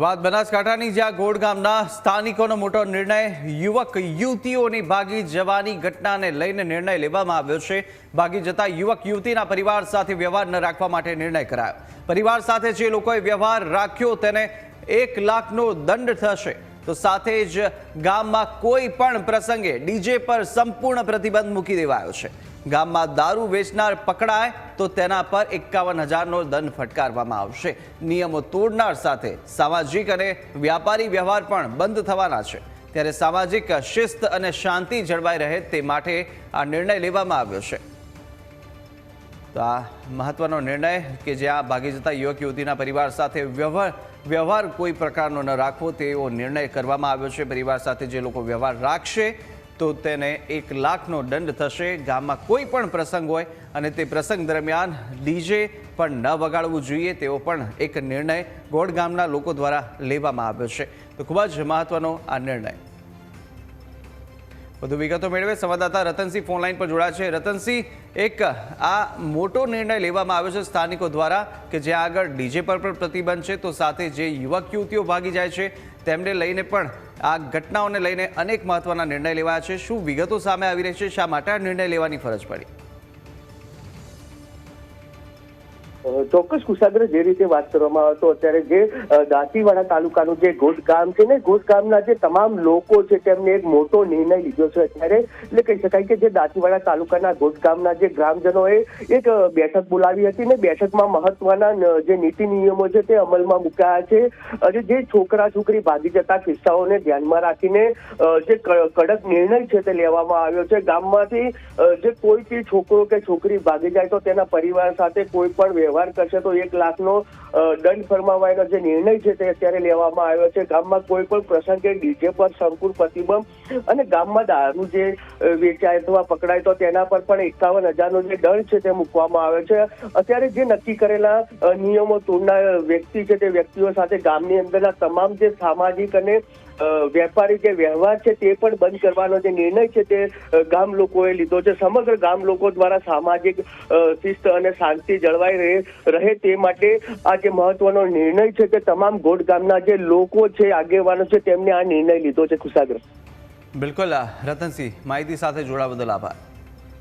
વાત બનાસકાંઠાની, જ્યાં ગોડ ગામના સ્થાનિકોનો મોટો નિર્ણય યુવક યુવતીઓની ભાગી જવાની ઘટનાને લઈને નિર્ણય લેવામાં આવ્યો છે. ભાગી જતા યુવક યુવતીના પરિવાર સાથે વ્યવહાર ન રાખવા માટે નિર્ણય કરાયો. પરિવાર સાથે જે લોકોએ વ્યવહાર રાખ્યો તેને એક લાખનો દંડ થશે. તો સાથે જ ગામમાં કોઈ પણ પ્રસંગે ડીજે પર સંપૂર્ણ પ્રતિબંધ મૂકી દેવાયો છે. ગામમાં દારૂ વેચનાર પકડાય તો તેના પર એકાવન હજારનો દંડ ફટકારવામાં આવશે. નિયમો તોડનાર સાથે સામાજિક અને વ્યાપારી વ્યવહાર પણ બંધ થવાના છે. ત્યારે સામાજિક શિસ્ત અને શાંતિ જળવાઈ રહે તે માટે આ નિર્ણય લેવામાં આવ્યો છે. તો આ મહત્વનો નિર્ણય કે જ્યાં ભાગી જતા યુવક યુવતીના પરિવાર સાથે વ્યવહાર વ્યવહાર કોઈ પ્રકારનો ન રાખવો તેવો નિર્ણય કરવામાં આવ્યો છે. પરિવાર સાથે જે લોકો વ્યવહાર રાખશે તો તેને એક લાખનો દંડ થશે. ગામમાં કોઈ પણ પ્રસંગ હોય અને તે પ્રસંગ દરમિયાન ડીજે પણ ન વગાડવું જોઈએ તેવો પણ એક નિર્ણય ગોળ ગામના લોકો દ્વારા લેવામાં આવ્યો છે. તો ખૂબ જ મહત્વનો આ નિર્ણય. વધુ વિગતો મેળવે સંવાદદાતા રતનસિંહ ફોનલાઈન પર જોડાયા છે. રતનસિંહ, એક આ મોટો નિર્ણય લેવામાં આવ્યો છે સ્થાનિકો દ્વારા કે જ્યાં આગળ ડીજે પર પણ પ્રતિબંધ છે, તો સાથે જે યુવક યુવતીઓ ભાગી જાય છે, તેમને લઈને પણ આ ઘટનાઓને લઈને અનેક મહત્વના નિર્ણય લેવાયા છે. શું વિગતો સામે આવી રહી છે? શા માટે આ નિર્ણય લેવાની ફરજ પડી? ચોક્કસ કુશાગ્ર જે રીતે વાત કરવામાં આવે તો અત્યારે જે દાંતીવાડા તાલુકાનું જે ગોટ ગામ છે ને ગોટ ગામના જે તમામ લોકો છે તેમને એક મોટો નિર્ણય લીધો છે અત્યારે. એટલે કહી શકાય કે જે દાંતીવાડા તાલુકાના ગોટ ગામના જે ગ્રામજનોએ એક બેઠક બોલાવી હતી ને બેઠકમાં મહત્વના જે નીતિ નિયમો છે તે અમલમાં મુકાયા છે. અને જે છોકરા છોકરી ભાગી જતા કિસ્સાઓને ધ્યાનમાં રાખીને જે કડક નિર્ણય છે તે લેવામાં આવ્યો છે. ગામમાંથી જે કોઈ છોકરો કે છોકરી ભાગી જાય તો તેના પરિવાર સાથે કોઈ પણ વ્યવહાર કરશે તો એક લાખનો દંડ ફરમાવવાનો જે નિર્ણય છે તે અત્યારે લેવામાં આવ્યો છે. ગામમાં કોઈ પણ પ્રસંગે ડીજે પર સંકુલ પ્રતિબંધ અને ગામમાં દારૂ જે વેચાય અથવા પકડાય તો તેના પર પણ એકાવન હજારનો જે દંડ છે તે મૂકવામાં આવ્યો છે. અત્યારે જે નક્કી કરેલા નિયમો તોડનાર વ્યક્તિ છે તે વ્યક્તિઓ સાથે ગામની અંદરના તમામ જે સામાજિક અને વેપારી જે વ્યવહાર છે તે પણ બંધ કરવાનો જે નિર્ણય છે તે ગામ લોકોએ લીધો છે. સમગ્ર ગામ લોકો દ્વારા સામાજિક શિસ્ત અને શાંતિ જળવાઈ રહે તે માટે આ જે મહત્વનો નિર્ણય છે તે તમામ ગોળ ગામના જે લોકો છે, આગેવાનો છે, તેમને આ નિર્ણય લીધો છે ખુશાગ્ર બિલકુલ રતનસિંહ, માહિતી સાથે જોડા બદલ આભાર.